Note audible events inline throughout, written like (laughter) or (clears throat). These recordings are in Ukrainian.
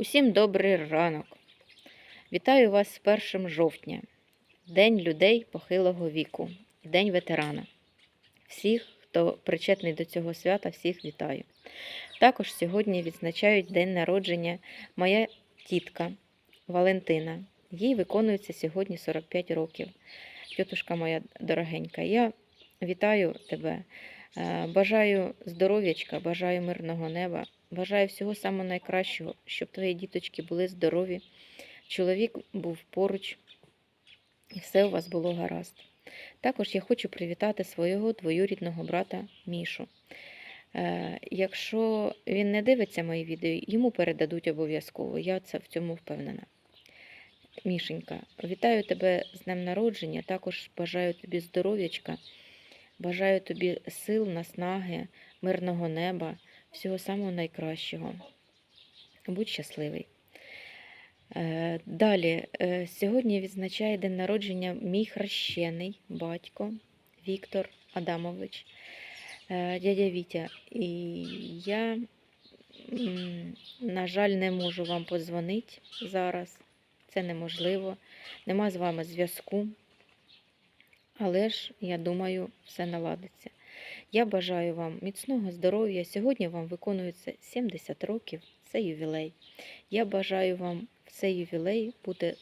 Усім добрий ранок. Вітаю вас з 1 жовтня, День людей похилого віку, День ветерана. Всіх, хто причетний до цього свята, всіх вітаю. Також сьогодні відзначають день народження моя тітка Валентина. Їй виконується сьогодні 45 років. Тітушка моя дорогенька, я вітаю тебе. Е, Бажаю здоров'ячка, бажаю мирного неба, бажаю всього самого найкращого, щоб твої діточки були здорові, чоловік був поруч і все у вас було гаразд. Також я хочу привітати свого двоюрідного брата Мішу. Е, Якщо він не дивиться мої відео, йому передадуть обов'язково. Я це в цьому впевнена. Мішенька, вітаю тебе з днем народження. Також бажаю тобі здоров'ячка. Бажаю тобі сил, наснаги, мирного неба, всього самого найкращого. Будь щасливий. Е, Далі, е, сьогодні відзначає день народження мій хрещений батько Віктор Адамович, е, дядя Вітя. І я, на жаль, не можу вам подзвонити зараз. Це неможливо. Нема з вами зв'язку. Але ж, я думаю, все наладиться. Я бажаю вам міцного здоров'я. Сьогодні вам виконується 70 років, це ювілей. Я бажаю вам в цей ювілей бути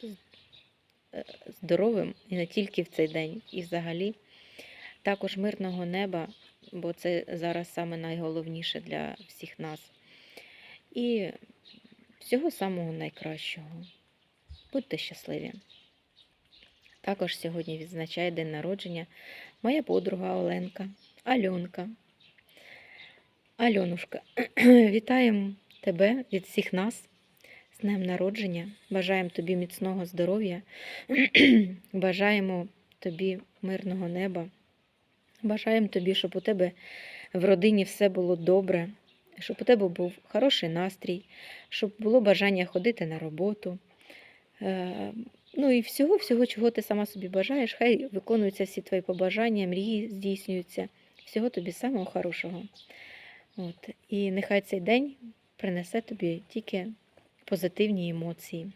е, здоровим і не тільки в цей день, і взагалі також мирного неба, бо це зараз саме найголовніше для всіх нас. І всього самого найкращого. Будьте щасливі. Також сьогодні відзначає день народження моя подруга Оленка, Альонка. Альонушка, (clears throat) вітаємо тебе від всіх нас з днем народження. Бажаємо тобі міцного здоров'я, (clears throat) бажаємо тобі мирного неба. Бажаємо тобі, щоб у тебе в родині все було добре, щоб у тебе був хороший настрій, щоб було бажання ходити на роботу. Ну і всього, всього, чого ти сама собі бажаєш, хай виконуються всі твої побажання, мрії здійснюються. Всього тобі самого хорошого. От. І нехай цей день принесе тобі тільки позитивні емоції.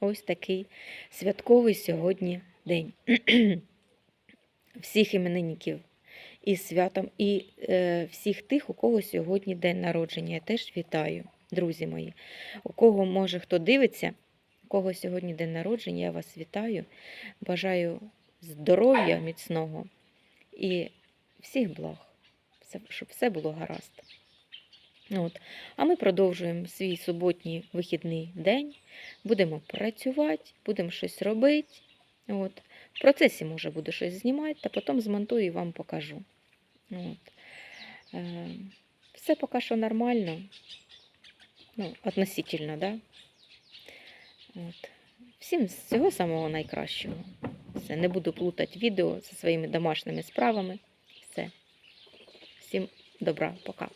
Ось такий святковий сьогодні день. (clears throat) Всіх іменинників із святом, і е, всіх тих, у кого сьогодні день народження. Я теж вітаю, друзі мої. У кого може хто дивиться, кого сьогодні день народження, я вас вітаю. Бажаю здоров'я міцного і всіх благ, щоб все було гаразд. От. А ми продовжуємо свій суботній вихідний день. Будемо працювати, будемо щось робити. От. В процесі, може, буду щось знімати, та потім змонтую і вам покажу. От. Е, все поки що нормально. Ну, относительно, да? От. Всім всього самого найкращого. Все, не буду плутати відео зі своїми домашніми справами. Все. Всім добра, пока.